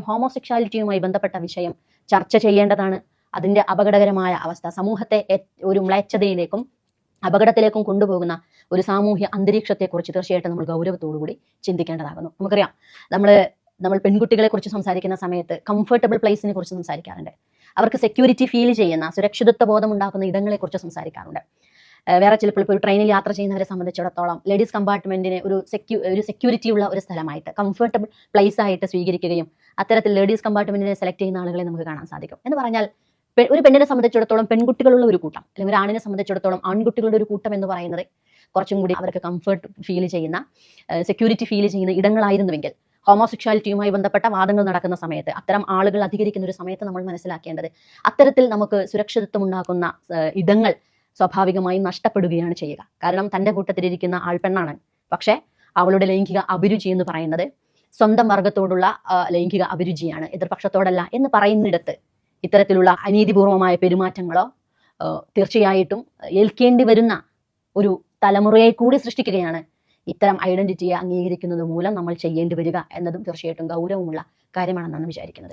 ഹോമോസെക്ഷാലിറ്റിയുമായി ബന്ധപ്പെട്ട വിഷയം ചർച്ച ചെയ്യേണ്ടതാണ്. അതിന്റെ അപകടകരമായ അവസ്ഥ സമൂഹത്തെ ഒരു മ്ലേച്ഛതയിലേക്കും അപകടത്തിലേക്കും കൊണ്ടുപോകുന്ന ഒരു സാമൂഹ്യ അന്തരീക്ഷത്തെക്കുറിച്ച് തീർച്ചയായിട്ടും നമ്മൾ ഗൗരവത്തോടുകൂടി ചിന്തിക്കേണ്ടതാകുന്നു. നമുക്കറിയാം നമ്മൾ നമ്മൾ പെൺകുട്ടികളെ കുറിച്ച് സംസാരിക്കുന്ന സമയത്ത് കംഫർട്ടബിൾ പ്ലേസിനെ കുറിച്ച് സംസാരിക്കാറുണ്ട്. അവർക്ക് സെക്യൂരിറ്റി ഫീൽ ചെയ്യുന്ന സുരക്ഷിതത്വ ബോധം ഉണ്ടാക്കുന്ന ഇടങ്ങളെക്കുറിച്ച് സംസാരിക്കാറുണ്ട്. വേറെ ചിലപ്പോൾ ഇപ്പോൾ ട്രെയിനിൽ യാത്ര ചെയ്യുന്നവരെ സംബന്ധിച്ചിടത്തോളം ലേഡീസ് കമ്പാർട്ട്മെന്റിനെ ഒരു സെക്യൂ ഒരു സെക്യൂരിറ്റി ഉള്ള ഒരു സ്ഥലമായിട്ട് കംഫർട്ടബിൾ പ്ലേസ് ആയിട്ട് സ്വീകരിക്കുകയും അത്തരത്തിൽ ലേഡീസ് കമ്പാർട്ട്മെന്റിനെ സെലക്ട് ചെയ്യുന്ന ആളുകളെ നമുക്ക് കാണാൻ സാധിക്കും. എന്ന് പറഞ്ഞാൽ ഒരു പെണ്ണിനെ സംബന്ധിച്ചിടത്തോളം പെൺകുട്ടികളുള്ള ഒരു കൂട്ടം അല്ലെങ്കിൽ ഒരു ആണിനെ സംബന്ധിച്ചിടത്തോളം ആൺകുട്ടികളുടെ ഒരു കൂട്ടം എന്ന് പറയുന്നത് കുറച്ചും കൂടി അവർക്ക് കംഫർട്ട് ഫീൽ ചെയ്യുന്ന സെക്യൂരിറ്റി ഫീൽ ചെയ്യുന്ന ഇടങ്ങളായിരുന്നുവെങ്കിൽ ഹോമോസെക്ഷാലിറ്റിയുമായി ബന്ധപ്പെട്ട വാദങ്ങൾ നടക്കുന്ന സമയത്ത് അത്തരം ആളുകൾ അധികരിക്കുന്ന ഒരു സമയത്ത് നമ്മൾ മനസ്സിലാക്കേണ്ടത് അത്തരത്തിൽ നമുക്ക് സുരക്ഷിതത്വം ഉണ്ടാക്കുന്ന ഇടങ്ങൾ സ്വാഭാവികമായും നഷ്ടപ്പെടുകയാണ് ചെയ്യുക. കാരണം തന്റെ കൂട്ടത്തിലിരിക്കുന്ന ആൾ പെണ്ണാണ് പക്ഷേ അവളുടെ ലൈംഗിക അഭിരുചി എന്ന് പറയുന്നത് സ്വന്തം വർഗത്തോടുള്ള ലൈംഗിക അഭിരുചിയാണ്. എതിർപക്ഷത്തോടല്ല എന്ന് പറയുന്നിടത്ത് ഇത്തരത്തിലുള്ള അനീതിപൂർവമായ പെരുമാറ്റങ്ങളോ തീർച്ചയായിട്ടും ഏൽക്കേണ്ടി വരുന്ന ഒരു തലമുറയെ കൂടി സൃഷ്ടിക്കുകയാണ് ഇത്തരം ഐഡന്റിറ്റിയെ അംഗീകരിക്കുന്നത് മൂലം നമ്മൾ ചെയ്യേണ്ടി വരിക എന്നതും തീർച്ചയായിട്ടും ഗൗരവമുള്ള കാര്യമാണെന്നാണ് വിചാരിക്കുന്നത്.